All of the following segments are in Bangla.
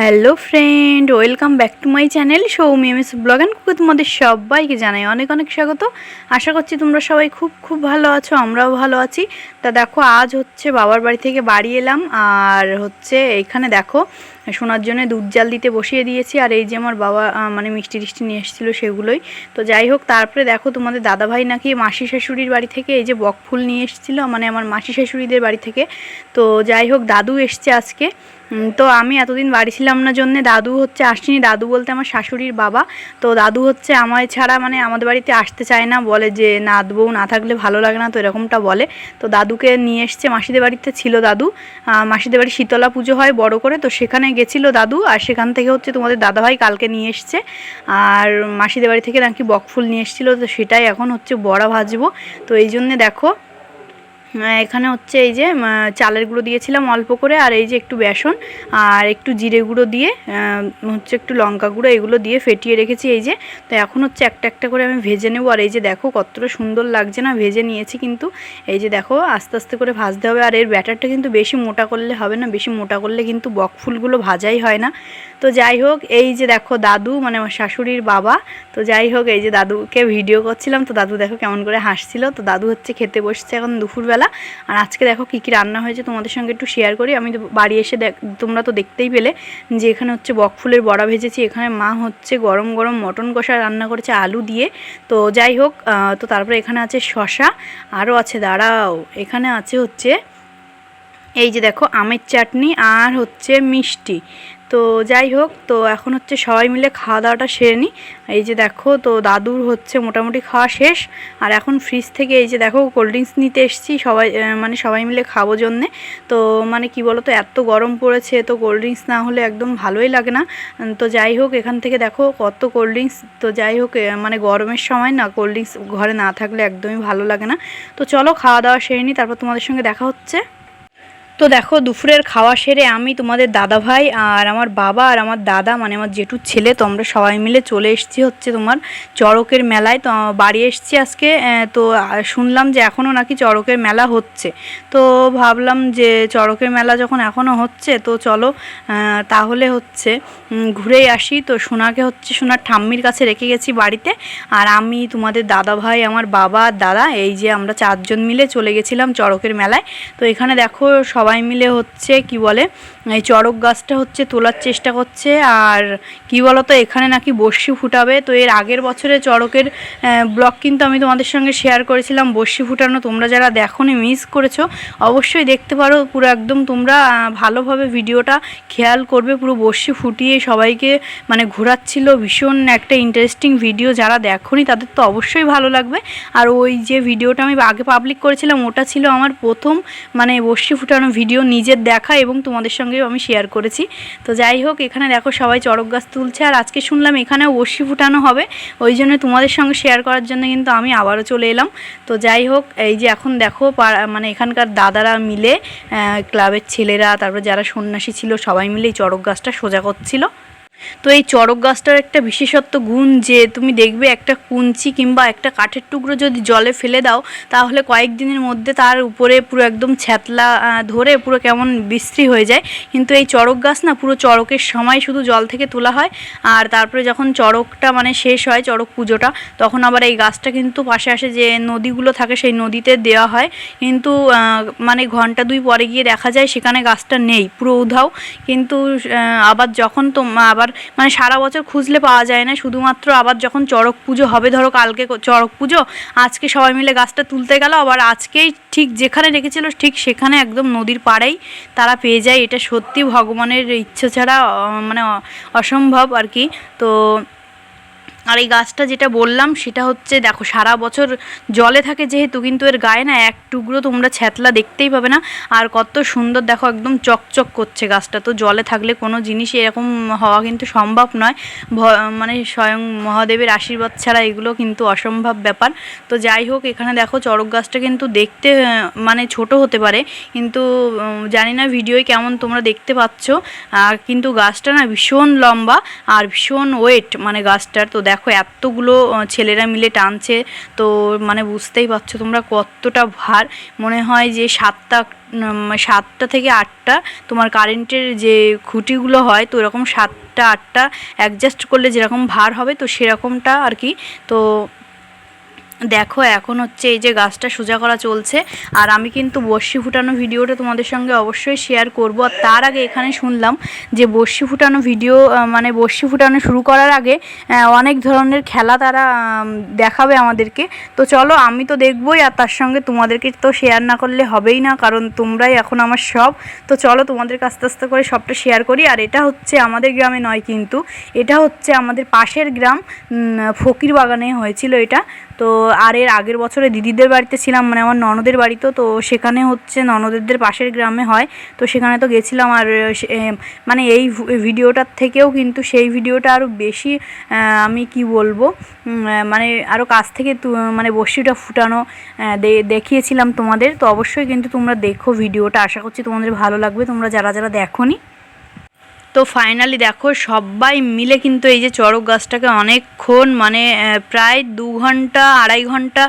Hello friend, welcome back to my channel Soumi M S vlog and কুকে তোমাদের সবাইকে জানাই অনেক অনেক স্বাগত। আশা করছি তোমরা সবাই খুব খুব ভালো আছো, আমরাও ভালো আছি। তা দেখো, আজ হচ্ছে বাবার বাড়ি থেকে বাড়ি এলাম আর হচ্ছে এখানে দেখো শোনার জন্য দুধ জাল দিতে বসিয়ে দিয়েছি, আর এই যে আমার বাবা মানে মিষ্টি টিষ্টি নিয়ে এসেছিল সেগুলোই। তো যাই হোক, তারপরে দেখো তোমাদের দাদাভাই নাকি মাসি শাশুড়ির বাড়ি থেকে এই যে বকফুল নিয়ে এসেছিল মানে আমার মাসি শাশুড়িদের বাড়ি থেকে। তো যাই হোক, দাদু এসছে আজকে। তো আমি এতদিন বাড়ি ছিলাম না জন্যে দাদু হচ্ছে আসেনি। দাদু বলতে আমার শাশুড়ির বাবা। তো দাদু হচ্ছে আমায় ছাড়া মানে আমাদের বাড়িতে আসতে চায় না, বলে যে নাত বউ না থাকলে ভালো লাগে না, তো এরকমটা বলে। তো দাদুকে নিয়ে এসছে, মাসিদের বাড়িতে ছিল দাদু। মাসিদের বাড়ি শীতলা পুজো হয় বড় করে, তো সেখানে গেছিল দাদু, আর সেখান থেকে হচ্ছে তোমাদের দাদাভাই কালকে নিয়ে এসছে। আর মাসিদের বাড়ি থেকে নাকি বকফুল নিয়ে এসেছিল, তো সেটাই এখন হচ্ছে বড়া ভাজবো। তো এই জন্যে দেখো এখানে হচ্ছে এই যে চালের গুঁড়ো দিয়েছিলাম অল্প করে, আর এই যে একটু বেসন, আর একটু জিরে গুঁড়ো দিয়ে হচ্ছে একটু লঙ্কা গুঁড়ো, এগুলো দিয়ে ফেটিয়ে রেখেছি এই যে। তো এখন হচ্ছে একটা একটা করে আমি ভেজে নেব, আর এই যে দেখো কতটা সুন্দর লাগছে না, ভেজে নিয়েছি কিন্তু। এই যে দেখো, আস্তে আস্তে করে ভাজতে হবে, আর এর ব্যাটারটা কিন্তু বেশি মোটা করলে হবে না, বেশি মোটা করলে কিন্তু বকফুলগুলো ভাজাই হয় না। তো যাই হোক, এই যে দেখো দাদু মানে আমার শাশুড়ির বাবা, তো যাই হোক, এই যে দাদুকে ভিডিও করছিলাম, তো দাদু দেখো কেমন করে হাসছিল। তো দাদু হচ্ছে খেতে বসছে এখন দুপুরবেলা। আর আজকে দেখো কী কী রান্না হয়েছে তোমাদের সঙ্গে একটু শেয়ার করি। আমি তো বাড়ি এসে তোমরা তো দেখতেই পেলে যে এখানে হচ্ছে বকফুলের বড়া ভেজেছি। এখানে মা হচ্ছে গরম গরম মটন কষা রান্না করেছে আলু দিয়ে। তো যাই হোক তো তারপরে এখানে আছে শশা আরও আছে, দাঁড়াও, এখানে আছে হচ্ছে এই যে দেখো আমের চাটনি আর হচ্ছে মিষ্টি। তো যাই হোক, তো এখন হচ্ছে সবাই মিলে খাওয়া দাওয়াটা সেরে নিই এই যে দেখো, তো দাদুর হচ্ছে মোটামুটি খাওয়া শেষ। আর এখন ফ্রিজ থেকে এই যে দেখো কোল্ড ড্রিঙ্কস নিতে এসেছি সবাই মানে সবাই মিলে খাব জন্যে। তো মানে কি বলো তো এত গরম পড়েছে, তো কোল্ড ড্রিঙ্কস না হলে একদম ভালোই লাগে না। তো যাই হোক, এখান থেকে দেখো কত কোল্ড ড্রিঙ্কস তো যাই হোক মানে গরমের সময় না কোল্ড ড্রিঙ্কস ঘরে না থাকলে একদমই ভালো লাগে না। তো চলো খাওয়া দাওয়া সেরে নিই তারপর তোমাদের সঙ্গে দেখা হচ্ছে। তো দেখো, দুপুরের খাওয়া সেরে আমি তোমাদের দাদা ভাই আর আমার বাবা আর আমার দাদা মানে আমার জেঠুর ছেলে, তো আমরা সবাই মিলে চলে এসেছি হচ্ছে তোমার চড়কের মেলায়। তো বাড়ি এসেছি আজকে তো শুনলাম যে এখনও নাকি চড়কের মেলা হচ্ছে। তো ভাবলাম যে চড়কের মেলা যখন এখনও হচ্ছে, তো চলো তাহলে হচ্ছে ঘুরেই আসি। তো সোনাকে হচ্ছে, সোনার ঠাম্মির কাছে রেখে গেছি বাড়িতে। আর আমি, তোমাদের দাদা ভাই আমার বাবা আর দাদা, এই যে আমরা চারজন মিলে চলে গেছিলাম চড়কের মেলায়। তো এখানে দেখো সবাই মিলে হচ্ছে, কি বলে, এই চড়ক গাছটা হচ্ছে তোলার চেষ্টা করছে। আর কি বলো তো এখানে নাকি বর্ষি ফুটাবে। তো এর আগের বছরে চড়কের ব্লগ কিন্তু আমি তোমাদের সঙ্গে শেয়ার করেছিলাম বর্ষি ফুটানো। তোমরা যারা দেখোনি মিস করেছ, অবশ্যই দেখতে পারো। পুরো একদম তোমরা ভালোভাবে ভিডিওটা খেয়াল করবে। পুরো বর্ষি ফুটিয়ে সবাইকে মানে ঘোরাচ্ছিল। ভীষণ একটা ইন্টারেস্টিং ভিডিও যারা দেখোনি, তাদের তো অবশ্যই ভালো লাগবে। আর ওই যে ভিডিওটা আমি আগে পাবলিক করেছিলাম, ওটা ছিল আমার প্রথম মানে বর্ষি ফুটানো ভিডিও নিজের দেখা এবং তোমাদের সঙ্গেও আমি শেয়ার করেছি। তো যাই হোক, এখানে দেখো সবাই চড়ক গাছ তুলছে। আর আজকে শুনলাম এখানে ওষি ফুটানো হবে। ওই জন্য তোমাদের সঙ্গে শেয়ার করার জন্য কিন্তু আমি আবারও চলে এলাম। তো যাই হোক, এই যে এখন দেখো মানে এখানকার দাদারা মিলে ক্লাবের ছেলেরা, তারপর যারা সন্ন্যাসী ছিল, সবাই মিলে এই চড়ক গাছটা সোজা করছিল। তো এই চড়ক গাছটার একটা বিশেষত্ব গুণ যে তুমি দেখবে একটা কুঞ্চি কিংবা একটা কাঠের টুকরো যদি জলে ফেলে দাও, তাহলে কয়েকদিনের মধ্যে তার উপরে পুরো একদম ছ্যাতলা ধরে পুরো কেমন বিশ্রী হয়ে যায়। কিন্তু এই চড়ক গাছ না পুরো চড়কের সময় শুধু জল থেকে তোলা হয়। আর তারপরে যখন চড়কটা মানে শেষ হয়, চড়ক পুজোটা, তখন আবার এই গাছটা কিন্তু পাশে আসে যে নদীগুলো থাকে সেই নদীতে দেওয়া হয়। কিন্তু মানে ঘণ্টা দুই পরে গিয়ে দেখা যায় সেখানে গাছটা নেই, পুরো উধাও। কিন্তু আবার যখন তো আবার মানে সারা বছর খুঁজলে পাওয়া যায় না। শুধুমাত্র আবার যখন চড়ক পুজো হবে, ধরো কালকে চড়ক পুজো, আজকে সবাই মিলে গাছটা তুলতে গেল, আবার আজকেই ঠিক যেখানে রেখেছিল ঠিক সেখানে একদম নদীর পাড়েই তারা পেয়ে যায়। এটা সত্যি ভগবানের ইচ্ছা ছাড়া মানে অসম্ভব আর কি। তো আর এই গাছটা যেটা বললাম, সেটা হচ্ছে দেখো, সারা বছর জলে থাকে যেহেতু, কিন্তু এর গায়ে না এক টুকরো তোমরা ছ্যাতলা দেখতেই পাবে না। আর কত সুন্দর দেখো, একদম চকচক করছে গাছটা। তো জলে থাকলে কোনো জিনিস এরকম হওয়া কিন্তু সম্ভব নয়। মানে স্বয়ং মহাদেবের আশীর্বাদ ছাড়া এগুলো কিন্তু অসম্ভব ব্যাপার। তো যাই হোক, এখানে দেখো, চড়ক গাছটা কিন্তু দেখতে মানে ছোট হতে পারে। কিন্তু জানি না ভিডিওয় কেমন তোমরা দেখতে পাচ্ছ। আর কিন্তু গাছটা না ভীষণ লম্বা আর ভীষণ ওয়েট মানে গাছটার। তো দেখো দেখো, এতগুলো ছেলেরা মিলে টানছে, তো মানে বুঝতেই পারছ তোমরা কতটা ভার। মনে হয় যে সাতটা সাতটা থেকে আটটা তোমার কারেন্টের যে খুঁটিগুলো হয়, তো ওরকম সাতটা, আটটা অ্যাডজাস্ট করলে যেরকম ভার হবে, তো সেরকমটা আর কি। তো দেখো, এখন হচ্ছে এই যে গাছটা সোজা করা চলছে। আর আমি কিন্তু বর্ষি ফুটানো ভিডিওটা তোমাদের সঙ্গে অবশ্যই শেয়ার করব। আর তার আগে এখানে শুনলাম যে বর্ষি ফুটানো ভিডিও মানে বর্ষি ফুটানো শুরু করার আগে অনেক ধরনের খেলা তারা দেখাবে আমাদেরকে। তো চলো, আমি তো দেখবই আর তার সঙ্গে তোমাদেরকে তো শেয়ার না করলে হবেই না, কারণ তোমরাই এখন আমার সব। তো চলো তোমাদেরকে আস্তে আস্তে করে সবটা শেয়ার করি। আর এটা হচ্ছে আমাদের গ্রামে নয় কিন্তু, এটা হচ্ছে আমাদের পাশের গ্রাম ফকির বাগানে হয়েছিল এটা। তো আর এর আগের বছরে দিদিদের বাড়িতে ছিলাম মানে আমার ননদের বাড়িতেও তো সেখানে হচ্ছে ননদের পাশের গ্রামে হয়। তো সেখানে তো গেছিলাম আর মানে এই ভিডিওটার থেকেও কিন্তু সেই ভিডিওটা আরও বেশি আমি কি বলব মানে আরও কাছ থেকে মানে বসিটা ফুটানো দেখিয়েছিলাম তোমাদের। তো অবশ্যই কিন্তু তোমরা দেখো ভিডিওটা। আশা করছি তোমাদের ভালো লাগবে। তোমরা যারা যারা দেখোনি তো ফাইনালি দেখো, সবাই মিলে কিন্তু এই যে চড়ক গাছটাকে অনেকক্ষণ মানে প্রায় দু ঘণ্টা, আড়াই ঘণ্টা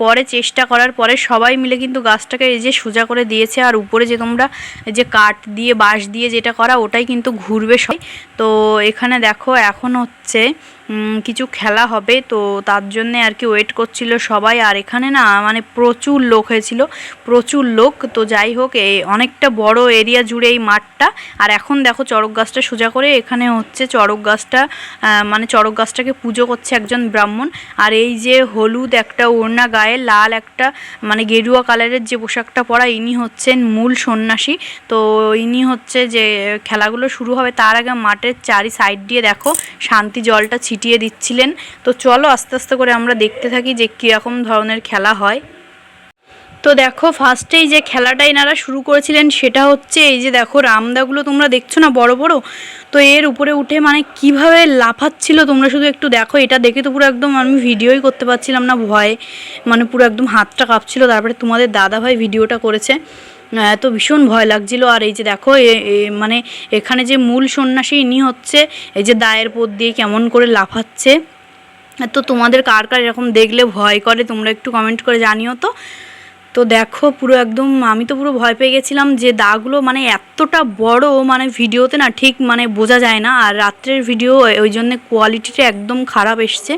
পরে চেষ্টা করার পরে সবাই মিলে কিন্তু গাছটাকে এই যে সোজা করে দিয়েছে। আর উপরে যে তোমরা এই যে কাঠ দিয়ে, বাঁশ দিয়ে যেটা করা, ওটাই কিন্তু ঘুরবে সবাই। তো এখানে দেখো, এখন হচ্ছে কিছু খেলা হবে। তো তার জন্যে আর কি ওয়েট করছিল সবাই। আর এখানে না মানে প্রচুর লোক হয়েছিল, প্রচুর লোক। তো যাই হোক, এই অনেকটা বড় এরিয়া জুড়ে এই মাঠটা। আর এখন দেখো, চড়ক গাছটা সোজা করে এখানে হচ্ছে চড়ক গাছটা মানে চড়ক গাছটাকে পুজো করছে একজন ব্রাহ্মণ। আর এই যে হলুদ একটা ওড়না গায়ে, লাল একটা মানে গেরুয়া কালারের যে পোশাকটা পরা, ইনি হচ্ছেন মূল সন্ন্যাসী। তো ইনি হচ্ছে যে খেলাগুলো শুরু হবে, তার আগে মাঠের চারি সাইড দিয়ে দেখো, শান্তি জলটা ছিটিয়ে দিচ্ছিলেন। তো চলো আস্তে আস্তে করে আমরা দেখতে থাকি যে কীরকম ধরনের খেলা হয়। তো দেখো ফার্স্টেই যে খেলাটা এনারা শুরু করেছিলেন সেটা হচ্ছে এই যে দেখো রামদাগুলো তোমরা দেখছ না বড় বড়? তো এর উপরে উঠে মানে কীভাবে লাফাচ্ছিল তোমরা শুধু একটু দেখো। এটা দেখে তো পুরো একদম আমি ভিডিওই করতে পারছিলাম না ভয়ে। মানে পুরো একদম হাতটা কাঁপছিল। তারপরে তোমাদের দাদা ভাই ভিডিওটা করেছে। আহ, তো ভীষণ ভয় লাগছিল। আর এই যে দেখো মানে এখানে যে মূল সন্ন্যাসী ইনি হচ্ছে এই যে দায়ের পথ দিয়ে কেমন করে লাফাচ্ছে। তো তোমাদের কার কার এরকম দেখলে ভয় করে তোমরা একটু কমেন্ট করে জানিও তো। তো দেখো, পুরো একদম আমি তো পুরো ভয় পেয়ে গেছিলাম যে দাগুলো মানে এতটা বড় মানে ভিডিওতে না ঠিক মানে বোঝা যায় না। আর রাত্রের ভিডিও ওই জন্য কোয়ালিটিটা একদম খারাপ এসছে।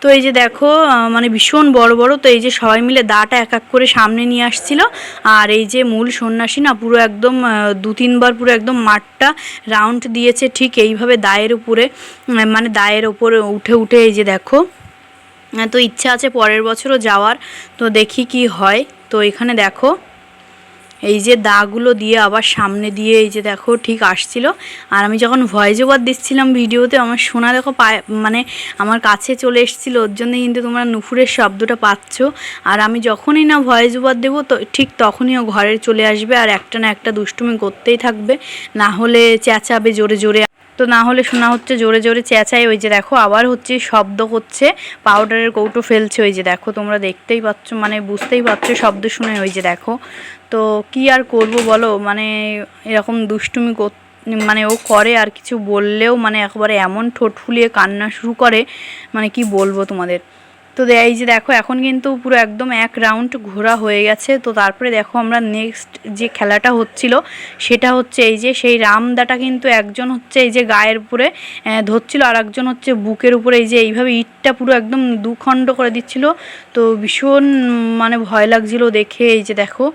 তো এই যে দেখো মানে ভীষণ বড় বড়। তো এই যে সবাই মিলে দাটা এক এক করে সামনে নিয়ে আসছিল। আর এই যে মূল সন্ন্যাসী না পুরো একদম দু তিনবার পুরো একদম মাঠটা রাউন্ড দিয়েছে ঠিক এইভাবে দায়ের উপরে মানে দায়ের উপরে উঠে উঠে এই যে দেখো। তো ইচ্ছা আছে পরের বছরও যাওয়ার। তো দেখি কি হয়। তো এখানে দেখো, এই যে দাগুলো দিয়ে আবার সামনে দিয়ে এই যে দেখো, ঠিক আসছিল। আর আমি যখন ভয়েস ওভার দিচ্ছিলাম ভিডিওতে, আমার শোনা দেখো পায়ে মানে আমার কাছে চলে এসেছিল। ওর জন্য কিন্তু তোমরা নুপুরের শব্দটা পাচ্ছ। আর আমি যখনই না ভয়েস ওভার দেবো, তো ঠিক তখনই ও ঘরে চলে আসবে। আর একটা না একটা দুষ্টুমি করতেই থাকবে। না হলে চেঁচাবে জোরে জোরে। তো না হলে শোনা হচ্ছে জোরে জোরে চেঁচাই ওই যে দেখো আবার হচ্ছে শব্দ করছে পাউডারের কৌটো ফেলছে, ওই যে দেখো তোমরা দেখতেই পাচ্ছ মানে বুঝতেই পারছ শব্দ শুনে, ওই যে দেখো। তো কি আর করব বলো মানে এরকম দুষ্টুমি কর মানে ও করে আর কিছু বললেও মানে একবারে এমন ঠোঁট ফুলিয়ে কান্না শুরু করে মানে কি বলব তোমাদের? তো এই যে দেখো, এখন কিন্তু পুরো একদম এক রাউন্ড ঘোরা হয়ে গেছে। তো তারপরে দেখো আমরা নেক্সট যে খেলাটা হচ্ছিল, সেটা হচ্ছে এই যে সেই রামদাটা কিন্তু একজন হচ্ছে এই যে গায়ের উপরে ধরছিল আর একজন হচ্ছে বুকের উপরে। এই যে এইভাবে ইটটা পুরো একদম দুখণ্ড করে দিচ্ছিল। তো ভীষণ মানে ভয় লাগছিল দেখে। এই যে দেখো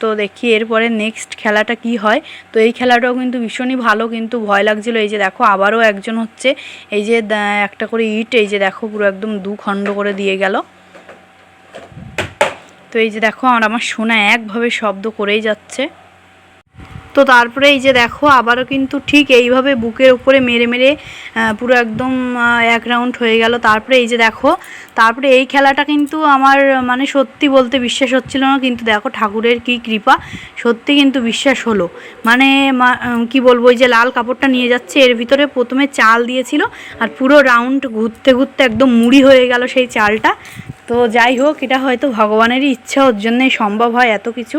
তো দেখি এরপরে নেক্সট খেলাটা কি হয়। তো এই খেলাটাও কিন্তু ভীষণই ভালো, কিন্তু ভয় লাগছিল। এই যে দেখো, আবারও একজন হচ্ছে এই যে একটা করে ইট, এই যে দেখো, পুরো একদম দু খণ্ড করে দিয়ে গেল। তো এই যে দেখো, আর আমার শোনা একভাবে শব্দ করেই যাচ্ছে। তো তারপরে এই যে দেখো, আবারও কিন্তু ঠিক এইভাবে বুকের উপরে মেরে মেরে পুরো একদম এক রাউন্ড হয়ে গেল। তারপরে এই যে দেখো, তারপরে এই খেলাটা কিন্তু আমার মানে সত্যি বলতে বিশ্বাস হচ্ছিল না, কিন্তু দেখো ঠাকুরের কি কৃপা, সত্যি কিন্তু বিশ্বাস হলো। মানে কি বলব যে লাল কাপড়টা নিয়ে যাচ্ছে, এর ভিতরে প্রথমে চাল দিয়েছিল, আর পুরো রাউন্ড ঘুরতে ঘুরতে একদম মুড়ি হয়ে গেল সেই চালটা। তো যাই হোক, এটা হয়তো ভগবানেরই ইচ্ছা, ওর জন্যই সম্ভব হয় এত কিছু।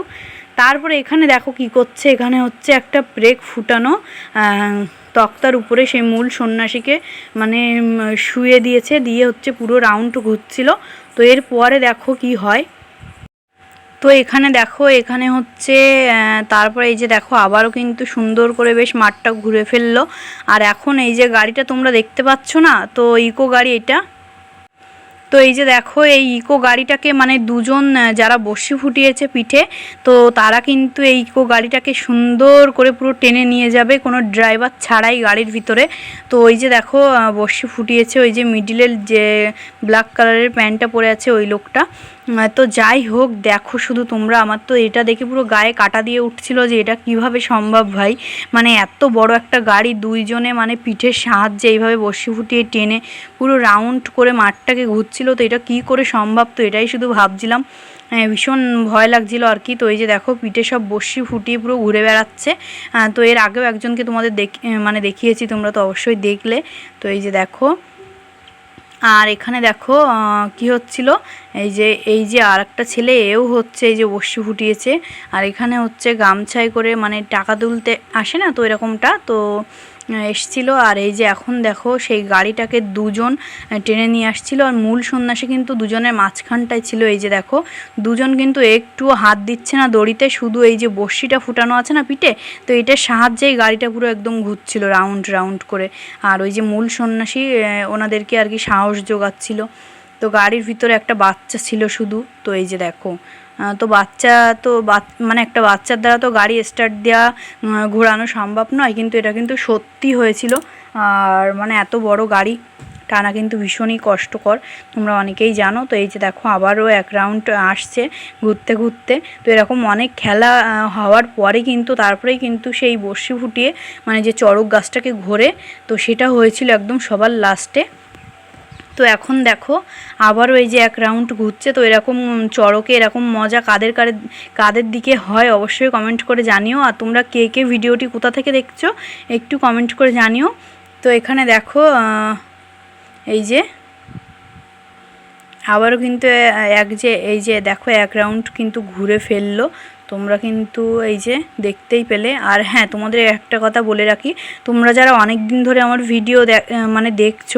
তারপরে এখানে দেখো কি করছে, এখানে হচ্ছে একটা ব্রেক ফুটানো। তক্তার উপরে সেই মূল সন্ন্যাসীকে মানে শুয়ে দিয়েছে, দিয়ে হচ্ছে পুরো রাউন্ড ঘুরছিল। তো এরপরে দেখো কি হয়। তো এখানে দেখো, এখানে হচ্ছে তারপরে এই যে দেখো, আবারও কিন্তু সুন্দর করে বেশ মাঠটা ঘুরে ফেলল। আর এখন এই যে গাড়িটা তোমরা দেখতে পাচ্ছ না, তো ইকো গাড়ি এটা। তো এই যে দেখো, এই ইকো গাড়িটাকে মানে দুজন যারা বসি ফুটিয়েছে পিঠে, তো তারা কিন্তু এই ইকো গাড়িটাকে সুন্দর করে পুরো টেনে নিয়ে যাবে, কোনো ড্রাইভার ছাড়াই গাড়ির ভিতরে। তো ওই যে দেখো বসি ফুটিয়েছে, ওই যে মিডিলের যে ব্ল্যাক কালারের প্যান্টটা পরে আছে ওই লোকটা। তো যাই হোক, দেখো শুধু তোমরা, আমার তো এটা দেখে পুরো গায়ে কাটা দিয়ে উঠছিল যে এটা কীভাবে সম্ভব ভাই। মানে এত বড় একটা গাড়ি, দুইজনে মানে পিঠের সাহায্যে এইভাবে বসি ফুটিয়ে টেনে পুরো রাউন্ড করে মাঠটাকে ঘুরছিল তো এটা কি করে সম্ভব? তো এটাই শুধু ভাবছিলাম। হ্যাঁ, ভীষণ ভয় লাগছিল আর কি। তো এই যে দেখো পিঠে সব বসি ফুটিয়ে পুরো ঘুরে বেড়াচ্ছে। তো এর আগেও একজনকে তোমাদের দেখ মানে দেখিয়েছি তোমরা তো অবশ্যই দেখলে। তো এই যে দেখো আর এখানে দেখো কি হচ্ছিল? এই যে এই যে আর একটা ছেলে এও হচ্ছে এই যে বসি ফুটিয়েছে। আর এখানে হচ্ছে গামছায় করে মানে টাকা তুলতে আসে না তো এরকমটা তো এসছিল আর এই যে এখন দেখো সেই গাড়িটাকে দুজন টেনে নিয়ে আসছিল আর মূল সন্ন্যাসী কিন্তু দুজনের মাঝখানটায় ছিল। এই যে দেখো, দুজন কিন্তু একটু হাত দিচ্ছে না দড়িতে, শুধু এই যে বড়শিটা ফুটানো আছে না পিঠে, তো এটার সাহায্যেই গাড়িটা পুরো একদম ঘুরছিল রাউন্ড রাউন্ড করে। আর ওই যে মূল সন্ন্যাসী ওনাদেরকে আর কি সাহস যোগাচ্ছিল। তো গাড়ির ভিতরে একটা বাচ্চা ছিল শুধু। তো এই যে দেখো তো বাচ্চা তো মানে একটা বাচ্চার দ্বারা তো গাড়ি স্টার্ট দেওয়া ঘোরানো সম্ভব নয়, কিন্তু এটা কিন্তু সত্যি হয়েছিল। আর মানে এত বড় গাড়ি টানা কিন্তু ভীষণই কষ্টকর, তোমরা অনেকেই জানো। তো এই যে দেখো, আবারও এক রাউন্ড আসছে ঘুরতে ঘুরতে। তো এরকম অনেক খেলা হওয়ার পরে কিন্তু, তারপরেই কিন্তু সেই বড়শি ফুটিয়ে মানে যে চড়ক গাছটাকে ঘোরে, তো সেটা হয়েছিল একদম সবার লাস্টে তো এখন দেখো, আবারও এই যে এক রাউন্ড ঘুরছে, তো এরকম চড়কে এরকম মজা কাদের কাদের কাদের দিকে হয় অবশ্যই কমেন্ট করে জানিও। আর তোমরা কে কে ভিডিওটি কোথা থেকে দেখছ, একটু কমেন্ট করে জানিও। তো এখানে দেখো এই যে, আবারও কিন্তু এক যে, এই যে দেখো, এক রাউন্ড কিন্তু ঘুরে ফেলল। তোমরা কিন্তু এই যে দেখতেই পেলে। আর হ্যাঁ তোমাদের একটা কথা বলে রাখি, তোমরা যারা অনেক দিন ধরে আমার ভিডিও মানে দেখছ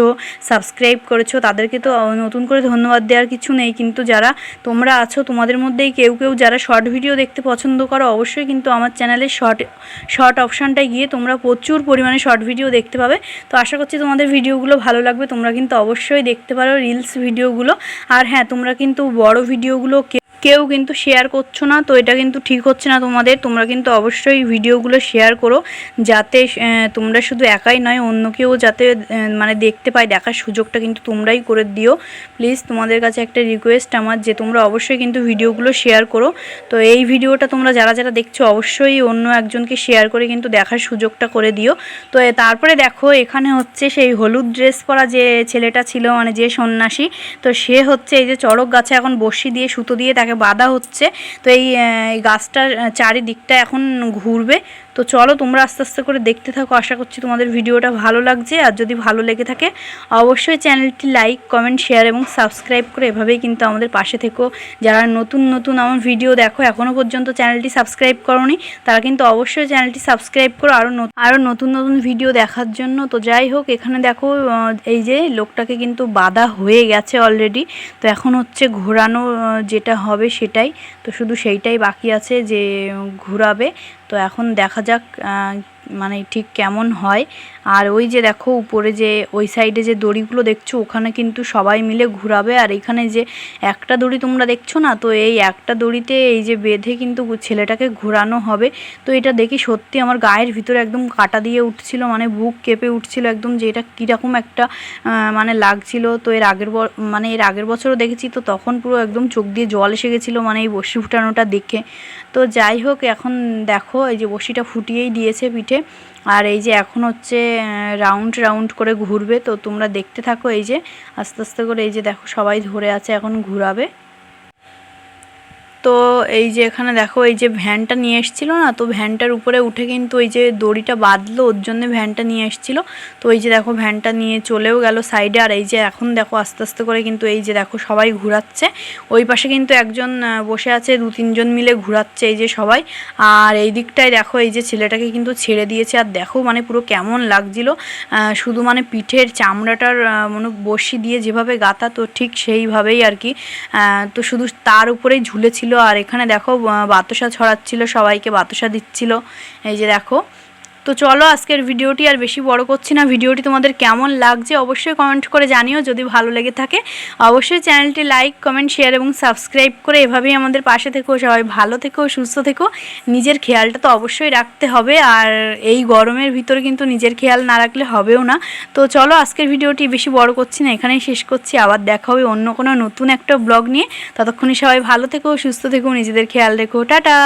সাবস্ক্রাইব করেছ, তাদেরকে তো নতুন করে ধন্যবাদ দেওয়ার কিছু নেই। কিন্তু যারা তোমরা আছো, তোমাদের মধ্যেই কেউ কেউ যারা শর্ট ভিডিও দেখতে পছন্দ করো, অবশ্যই কিন্তু আমার চ্যানেলে শর্ট শর্ট অপশানটায় গিয়ে তোমরা প্রচুর পরিমাণে শর্ট ভিডিও দেখতে পাবে। তো আশা করছি তোমাদের ভিডিওগুলো ভালো লাগবে। তোমরা কিন্তু অবশ্যই দেখতে পারো রিলস ভিডিওগুলো আর হ্যাঁ তোমরা কিন্তু বড় ভিডিওগুলো কেউ কিন্তু শেয়ার করছ না, তো এটা কিন্তু ঠিক হচ্ছে না তোমাদের। তোমরা কিন্তু অবশ্যই ভিডিওগুলো শেয়ার করো, যাতে তোমরা শুধু একাই নয়, অন্য কেউ যাতে মানে দেখতে পায়, দেখার সুযোগটা কিন্তু তোমরাই করে দিও। প্লিজ তোমাদের কাছে একটা রিকোয়েস্ট আমার যে তোমরা অবশ্যই কিন্তু ভিডিওগুলো শেয়ার করো। তো এই ভিডিওটা তোমরা যারা যারা দেখছ, অবশ্যই অন্য একজনকে শেয়ার করে কিন্তু দেখার সুযোগটা করে দিও। তো তারপরে দেখো, এখানে হচ্ছে সেই হলুদ ড্রেস পরা যে ছেলেটা ছিল মানে যে সন্ন্যাসী, তো সে হচ্ছে এই যে চড়ক গাছে এখন বসি দিয়ে, সুতো দিয়ে তাকে বাঁধা হচ্ছে। তো এই গাছটার চারিদিকটা এখন ঘুরবে। তো চলো তোমরা আস্তে আস্তে করে দেখতে থাকো। আশা করছি তোমাদের ভিডিওটা ভালো লাগছে। আর যদি ভালো লেগে থাকে, অবশ্যই চ্যানেলটি লাইক কমেন্ট শেয়ার এবং সাবস্ক্রাইব করে এভাবেই কিন্তু আমাদের পাশে থেকো। যারা নতুন নতুন আমার ভিডিও দেখো এখনও পর্যন্ত চ্যানেলটি সাবস্ক্রাইব করোনি, তারা কিন্তু অবশ্যই চ্যানেলটি সাবস্ক্রাইব করো। আরও আরও নতুন নতুন ভিডিও দেখার জন্য। তো যাই হোক, এখানে দেখো এই যে লোকটাকে কিন্তু বাধা হয়ে গেছে অলরেডি তো এখন হচ্ছে ঘোরানো যেটা হবে সেটাই। তো শুধু সেইটাই বাকি আছে যে, ঘোরাবে। তো এখন দেখা যাক মানে ঠিক কেমন হয়। আর ওই যে দেখো উপরে যে, ওই সাইডে যে দড়িগুলো দেখছ, ওখানে কিন্তু সবাই মিলে ঘুরাবে। আর এখানে যে একটা দড়ি তোমরা দেখছ না, তো এই একটা দড়িতে এই যে বেঁধে কিন্তু ছেলেটাকে ঘোরানো হবে। তো এটা দেখি সত্যি আমার গায়ের ভিতরে একদম কাটা দিয়ে উঠছিল মানে বুক কেঁপে উঠছিল একদম যে এটা কীরকম একটা মানে লাগছিল। তো এর আগের মানে এর আগের বছরও দেখেছি, তো তখন পুরো একদম চোখ দিয়ে জল এসে গেছিল মানে এই বসি ফুটানোটা দেখে। তো যাই হোক, এখন দেখো, এই যে বসিটা ফুটিয়েই দিয়েছে পিঠে। আর এই যে এখন হচ্ছে রাউন্ড রাউন্ড করে ঘুরবে, তো তোমরা দেখতে থাকো এই যে, আস্তে আস্তে করে এই যে দেখো সবাই ধরে আছে, এখন ঘুরাবে। তো এই যে এখানে দেখো, এই যে ভ্যানটা নিয়ে এসেছিল না, তো ভ্যানটার উপরে উঠে কিন্তু ওই যে দড়িটা বাঁধলো, ওর জন্য ভ্যানটা নিয়ে এসেছিল। তো এই যে দেখো, ভ্যানটা নিয়ে চলেও গেল সাইডে, আর এই যে এখন দেখো, আস্তে আস্তে করে কিন্তু এই যে দেখো, সবাই ঘোরাচ্ছে। ওই পাশে কিন্তু একজন বসে আছে, দু তিনজন মিলে ঘোরাচ্ছে এই যে সবাই। আর এই দিকটায় দেখো, এই যে ছেলেটাকে কিন্তু ছেড়ে দিয়েছে। আর দেখো মানে পুরো কেমন লাগছিল। শুধু মানে পিঠের চামড়াটার মনে বসি দিয়ে যেভাবে গাঁথা, তো ঠিক সেইভাবেই আর কি। তো শুধু তার উপরেই ঝুলেছিল। আর এখানে দেখো বাতাসা ছড়াচ্ছিল সবাইকে বাতাসা দিচ্ছিল। এই যে দেখো তো চলো আজকের ভিডিওটি আর বেশি বড় করছি না। ভিডিওটি তোমাদের কেমন লাগছে অবশ্যই কমেন্ট করে জানিও, যদি ভালো লেগে থাকে। অবশ্যই চ্যানেলটি লাইক কমেন্ট শেয়ার এবং সাবস্ক্রাইব করে এভাবেই আমাদের পাশে থেকো, সবাই ভালো থেকো, সুস্থ থেকো। নিজের খেয়ালটা তো অবশ্যই রাখতে হবে, আর এই গরমের ভিতরে কিন্তু নিজের খেয়াল না রাখলে হবেও না। তো চলো আজকের ভিডিওটি বেশি বড় করছি না, এখানেই শেষ করছি। আবার দেখা হবে অন্য কোনো নতুন একটা ব্লগ নিয়ে। ততক্ষণে সবাই ভালো থেকো, সুস্থ থেকো, নিজেদের খেয়াল রেখো। টাটা!